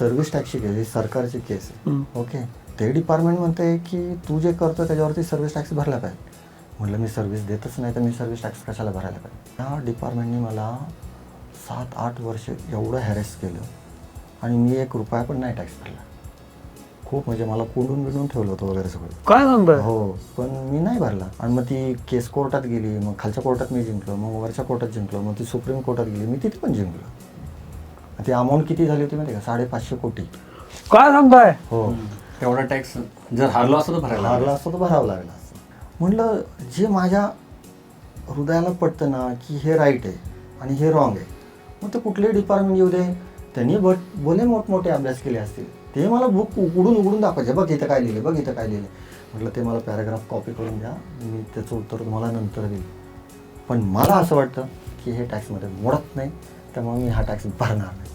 Service टॅक्सची केस ही सरकारची केस आहे. ओके? ते डिपार्टमेंट म्हणते की तू जे करतो त्याच्यावरती सर्व्हिस टॅक्स भरला पाहिजे म्हटलं मी सर्व्हिस देतच नाही तर मी सर्व्हिस टॅक्स कशाला भरायला पाहिजे त्या डिपार्टमेंटने मला सात आठ वर्ष एवढं हॅरेस केलं आणि मी एक रुपया पण नाही टॅक्स भरला. खूप म्हणजे मला कोंडून बिडून ठेवलं होतं वगैरे सगळं. काय हो पण मी नाही भरला. आणि मग ती केस कोर्टात गेली मग खालच्या कोर्टात मी जिंकलो मग वरच्या कोर्टात जिंकलो मग ती सुप्रीम कोर्टात गेली मी तिथे पण जिंकलो. ती अमाऊंट किती झाली होती माहिती का? साडेपाचशे कोटी. काय सांगताय? हो. तेवढा टॅक्स जर हारलो असतो तर भरायला हारला असतो तर भरावं लागला असतं म्हटलं जे माझ्या हृदयाला पटतं ना की हे राईट आहे आणि हे रॉंग आहे मग ते कुठलेही डिपार्टमेंट येऊ दे. त्यांनी बट बोले मोठमोठे अभ्यास केले असतील ते मला बुक उघडून उघडून दाखवायचे. बघ इथं काय लिहिले बघ इथं काय लिहिले म्हटलं ते मला पॅराग्राफ कॉपी करून द्या. मी त्याचं उत्तर तुम्हाला नंतर देईल पण मला असं वाटतं की हे टॅक्समध्ये मोडत नाही. त्यामुळे मी हा टॅक्स भरणार नाही